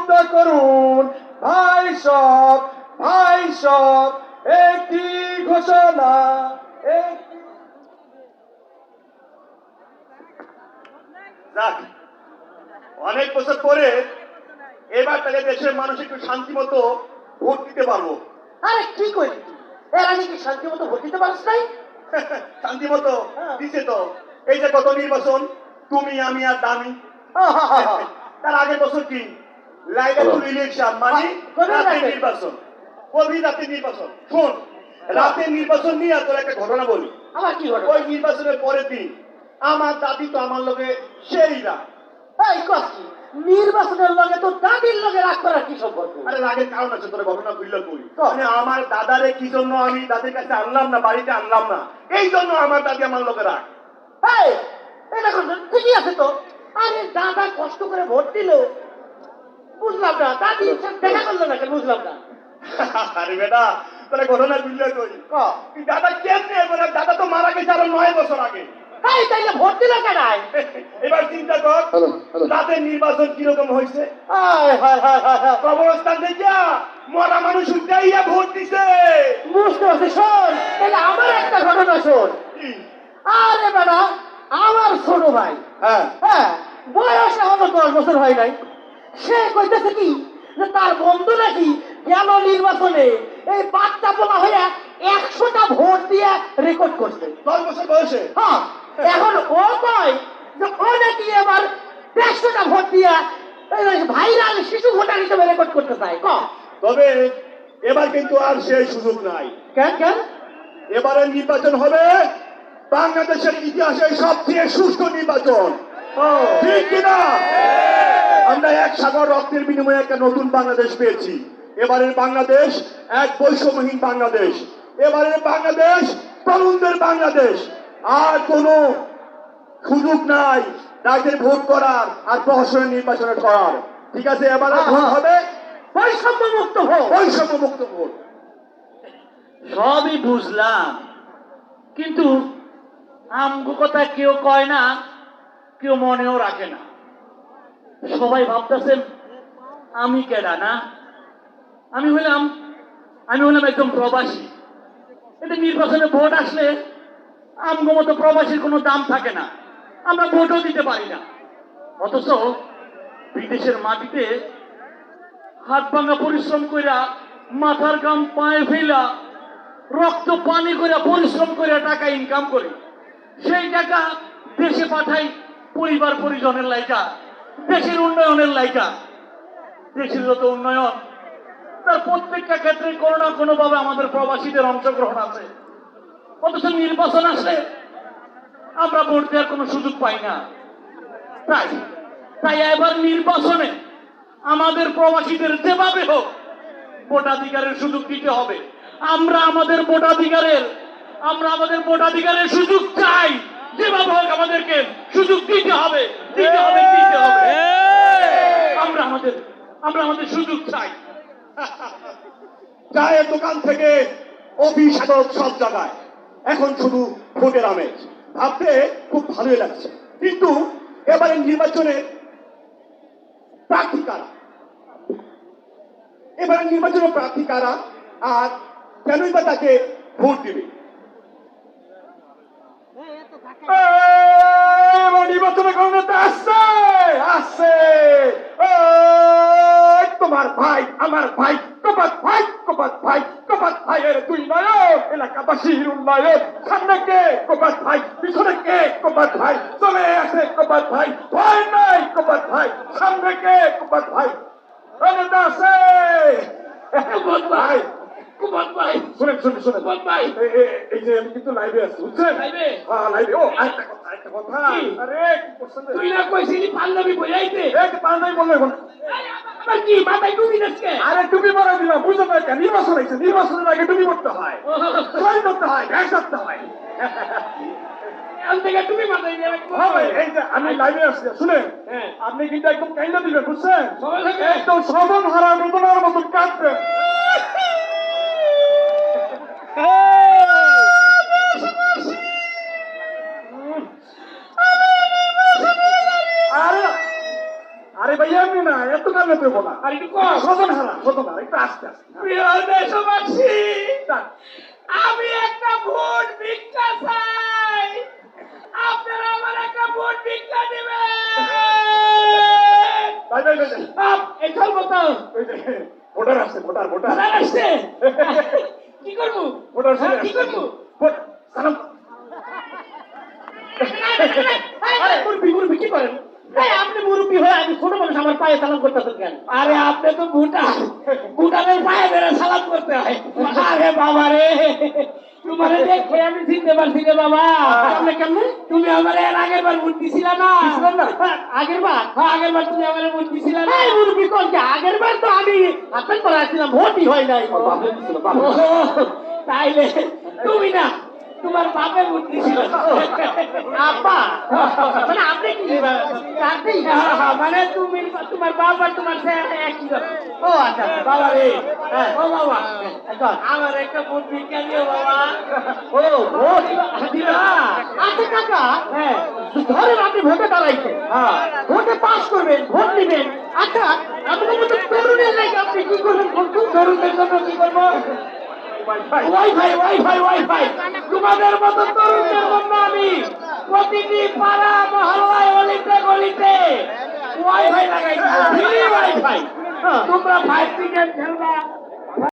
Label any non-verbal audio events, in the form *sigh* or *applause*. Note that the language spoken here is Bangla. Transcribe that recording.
মুক্ত করুন। ভাই সব ভাই সব একটি ঘোষণা অনেক বছর পরে এবার তাহলে দেশের মানুষ একটু শান্তি মতো ভোট দিতে পারব। আরে কি করি এর আগে কি শান্তি মতো ভোট দিতে পারিস নাই? *laughs* শান্তি মতো দিছে তো। এই যে গত নির্বাচন তুমি আমি আর দামি। তার আগের বছর কি? লাইকা টু ইলেকশন মানে রাতে? নির্বাচন। রাতের নির্বাচন। শোন রাতের নির্বাচন নিয়ে তোর একটা ঘটনা বলি। আবার কি হলো ওই নির্বাচনের পরের দিন আমার দাদি তো আমার লোকে সেই না। এই কষ্টি নির্বাচনের লগে তো দাদির লগে রাগ করার কি সম্পর্ক? আরে রাগের কারণ আছে তোর ঘটনা বুঝলে করি। মানে আমার দাদারে কি জন্য আমি দাদির কাছে আনলাম না বাড়িতে আনলাম না এই জন্য আমার দাদি আমার লোকে রাগ। এই এটা ঠিকই আছে তো। আরে দাদা কষ্ট করে ভোট দিল না দাদি দেখা করল না কেন? বুঝলাম না। আরে বেটা তোর ঘটনা বুঝলে করি দাদা কেমনে এবার? দাদা তো মারা গেছে আরও নয় বছর আগে। এই তাইলে ভোট দিল কেনাই এবার চিন্তা কর রাতের নির্বাচন কীরকম হয়েছে? কবরস্থান দেখিয়া মরা মানুষ উঠাইয়া ভোট দিছে। বুঝতে পারছি শোন তাহলে আমার একটা ঘটনা শোন। আরে বেটা আমার ছোট ভাই হ্যাঁ। হ্যাঁ বয়স এখনও দশ বছর হয় নাই। সে কইতেছে কি? যে তার বন্ধু নাকি গেল নির্বাচনে। এই বাচ্চা পোলা হয়ে একশোটা ভোট দিয়ে রেকর্ড করছে। দশ বছর বয়সে? হ্যাঁ এখন ও কয় যে ও নাকি এবার দেড়শোটা ভোট দিয়ে ভাইরাল শিশু ভোটার হিসেবে রেকর্ড করতে চায়। ক? তবে এবার কিন্তু আর সেই সুযোগ নাই। কেন কেন? এবারে নির্বাচন হবে বাংলাদেশের ইতিহাসে সবচেয়ে সুষ্ঠু নির্বাচন। ও। ঠিক কিনা? আমরা এক সাগর রক্তের বিনিময়ে একটা নতুন বাংলাদেশ পেয়েছি। এবারের বাংলাদেশ এক বৈষম্যহীন বাংলাদেশ। এবারের বাংলাদেশ তরুণদের বাংলাদেশ। আর কোনো সুযোগ নাই রাজ্যের ভোট করার আর প্রহসনের নির্বাচনে করার ঠিক আছে এবারে ভোট হবে বৈষম্য মুক্ত ভোট। বৈষম্য মুক্ত ভোট। সবই বুঝলাম। কিন্তু আমগো কথা কেউ কয় না কেউ মনেও রাখে না। সবাই ভাবতেছেন, আমি কেডা না? আমি হইলাম, আমি হলাম একদম প্রবাসী। এটা নির্বাচনে ভোট আসলে আমগো মতো প্রবাসীর কোনো দাম থাকে না। আমরা ভোটও দিতে পারি না। অথচ বিদেশের মাটিতে হাত ভাঙা পরিশ্রম কইরা, মাথার গাম পায়ে ফেলা রক্ত পানি করে পরিশ্রম করে টাকা ইনকাম করি। সেই টাকা দেশে পাঠাই পরিবার পরিজনের লাইকা দেশের উন্নয়নের লাইকা। দেশের যত উন্নয়ন, তার প্রত্যেকটা ক্ষেত্রে কোনো না কোনো ভাবে আমাদের প্রবাসীদের অংশগ্রহণ আছে। অথচ নির্বাচন আসলে আমরা ভোট দেওয়ার কোনো সুযোগ পাই না। তাই তাই এবার নির্বাচনে আমাদের প্রবাসীদের যেভাবে হোক ভোটাধিকারের সুযোগ দিতে হবে। আমরা আমাদের ভোটাধিকারের, আমরা আমাদের ভোটাধিকারের সুযোগ চাই। যেভাবে হোক আমাদেরকে সুযোগ দিতে হবে দিতে হবে দিতে হবে। আমরা আমাদের আমরা আমাদের সুযোগ চাই। চায়ের দোকান থেকে অফিস আদালত সব জায়গায়। এখন শুধু ভোটের আমেজ। ভাবতে খুব ভালোই লাগছে। কিন্তু এবারে নির্বাচনে প্রার্থী কারা এবারে নির্বাচনে প্রার্থী কারা আর কেনই বা তাকে ভোট দেবে? এবার নির্বাচনে ক্ষমতা আসছে আসছে। তোমার ভাই, আমার ভাই, কপাত ভাই কপাত ভাই, কপাত ভাইয়ের দুই নায়ক, এলাকাবাসীর উন্নয়ন। সামনে কে? কপাত ভাই, পিছনে কে? কপাত ভাই, চলে আসে কপাত ভাই, ভয় নাই কপাত ভাই। সামনে কে? কপাত ভাই আছে। ভাই। ভাই। ভাই। এই যে আমি কিন্তু লাইভে আছি বুঝছেন? লাইভে? হ্যাঁ লাইভে ও আরেকটা কথা আরেকটা কথা। কি? আরে কি করছেন? তুই না কইছিলি পাঞ্জাবি বইয়াইতে এই যে বললে এখন? কি মাথায় ডুবি যাচ্ছে আরে টুপি পরে বুঝতে নির্বাচন হয়েছে নির্বাচনের আগে টুপি করতে হয়। সই করতে হয় করতে হয়। আমি লাইভে আসছি শুনেন হ্যাঁ। আপনি কিন্তু একদম কাইন্দা দিবেন বুঝছেন? একদম সবন হারা বেদনার মতন কাঁদবেন। ভাই এমনি না এত কামে দেবো না। আর একটু কম। সজন হারা সজন হারা একটু আস্তে আস্তে। প্রিয় দেশবাসী আমি একটা ভোট ভিক্ষা চাই। আপনারা আমার একটা ভোট ভিক্ষা দিবেন। ভাই ভাই ভাই এই চলবো তো। ওই ভোটার আসছে ভোটার ভোটার। আসছে? *laughs* কি করব? ভোটার হ্যাঁ, কি করব ভোট সালাম আরে মুরব্বি মুরব্বি কি করেন এই আপনি মুরব্বি হয়ে আমি ছোট মানুষ আমার পায়ে সালাম করতেছেন কেন? আরে আপনি তো ভুটান। ভুটানের পায়ে বেড়ে সালাম করতে হয়। আরে বাবা রে তোমারে দেখে আমি চিনতে পারছি রে বাবা। আপনি কেমন? তুমি আমার এর আগের বার ভোট দিছিলা না? আগের বার? হ্যাঁ, আগের বার তুমি আমার ভোট দিছিলা না? এই মুরব্বি কোন যে আগের বার তো আমি আপনার করে আসছিলাম ভোটই হয় নাই। তাইলে তুমি না তোমার বাপের ভোট দিছিল। মানে আপনি কি? চাকরি মানে তুমি তোমার আর তোমার একই ও আচ্ছা বাবা রে। হ্যাঁ। ও বাবা। আমার একটা ভিক্ষা বাবা। ও ভোট আচ্ছা কাকা হ্যাঁ। ধরেন আপনি ভোটে দাঁড়াইছেন। হ্যাঁ। ভোটে পাস করবেন ভোট দিবেন। আচ্ছা আপনার মতো তরুণের নাকি আপনি কি করবেন? তরুণদের জন্য কি করব? Wifi wifi wifi. তোমাদের মতো তরুণদের জন্য আমি প্রতিটি পাড়া, মহল্লায়, অলিতে, গলিতে ওয়াইফাই লাগাই ফ্রি ওয়াইফাই। তোমরা ফাইভ টিকেট খেলবা